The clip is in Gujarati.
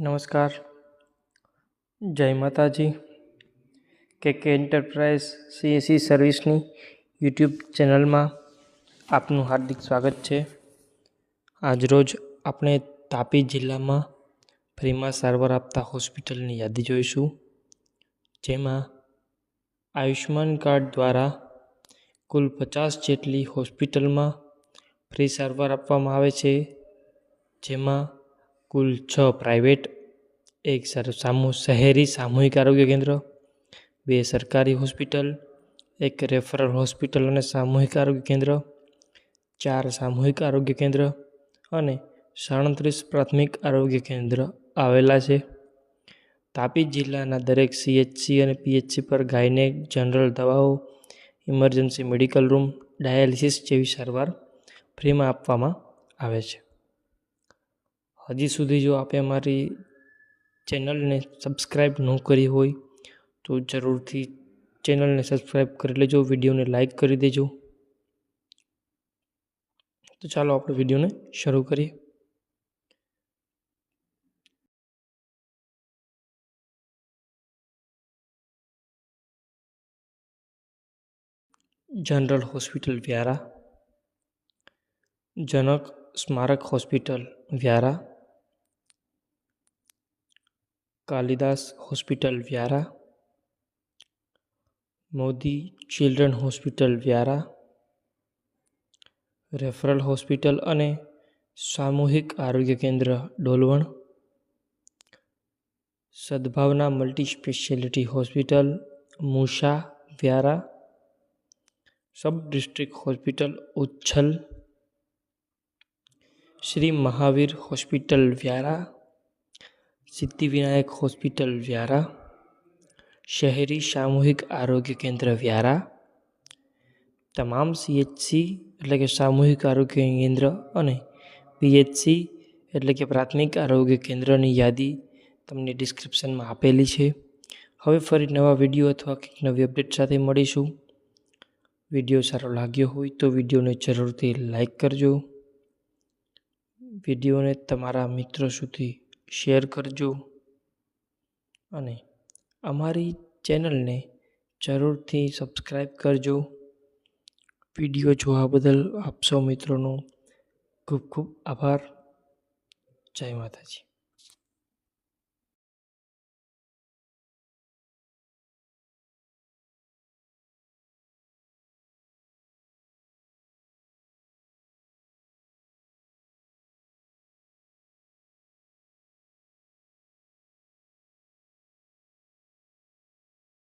નમસ્કાર. જય માતાજી. કે કે એન્ટરપ્રાઇઝ સીએસસી સર્વિસની યુટ્યુબ ચેનલમાં આપનું હાર્દિક સ્વાગત છે. આજરોજ આપણે તાપી જિલ્લામાં ફ્રીમાં સારવાર આપતા હોસ્પિટલની યાદી જોઈશું. જેમાં આયુષ્માન કાર્ડ દ્વારા કુલ પચાસ જેટલી હોસ્પિટલમાં ફ્રી સારવાર આપવામાં આવે છે. જેમાં કુલ છ પ્રાઇવેટ, એક સર સામુ, શહેરી સામૂહિક આરોગ્ય કેન્દ્ર, બે સરકારી હોસ્પિટલ, એક રેફરલ હોસ્પિટલ અને સામૂહિક આરોગ્ય કેન્દ્ર, ચાર સામૂહિક આરોગ્ય કેન્દ્ર અને સાડત્રીસ પ્રાથમિક આરોગ્ય કેન્દ્ર આવેલા છે. તાપી જિલ્લાના દરેક સીએચસી અને પીએચસી પર ગાયનેક જનરલ દવાઓ, ઇમરજન્સી મેડિકલ રૂમ, ડાયાલિસિસ જેવી સારવાર ફ્રીમાં આપવામાં આવે છે. હજી સુધી જો આપે અમારી ચેનલને સબસ્ક્રાઈબ ન કરી હોય, તો જરૂરથી ચેનલને સબસ્ક્રાઈબ કરી લેજો, વિડીયોને લાઈક કરી દેજો. તો ચાલો આપણે વિડીયોને શરૂ કરીએ. જનરલ હોસ્પિટલ વ્યારા, જનક સ્મારક hospital Vyara Kalidas hospital Vyara, Modi children hospital Vyara, referral hospital અને સામૂહિક આરોગ્ય કેન્દ્ર Dolvan, Sadbhavana multi speciality hospital મૂષા Vyara, sub district hospital Uchchhal, Shri Mahavir hospital Vyara Siddhivinayak hospital Vyara, શહેરી સામૂહિક આરોગ્ય કેન્દ્ર વ્યારા, તમામ સીએચસી એટલે કે સામૂહિક આરોગ્ય કેન્દ્ર અને પીએચસી એટલે કે પ્રાથમિક આરોગ્ય કેન્દ્રની યાદી તમને ડિસ્ક્રિપ્શનમાં આપેલી છે. હવે ફરી નવા વીડિયો અથવા કંઈક નવી અપડેટ સાથે મળીશું. વીડિયો સારો લાગ્યો હોય તો વિડીયોને જરૂરથી લાઈક કરજો. વિડીયોને તમારા મિત્રો સુધી શેર કરજો અને અમારી ચેનલને જરૂરથી સબસ્ક્રાઈબ કરજો. વીડિયો જોવા બદલ આપ સૌ મિત્રોનો ખૂબ ખૂબ આભાર. જય માતાજી.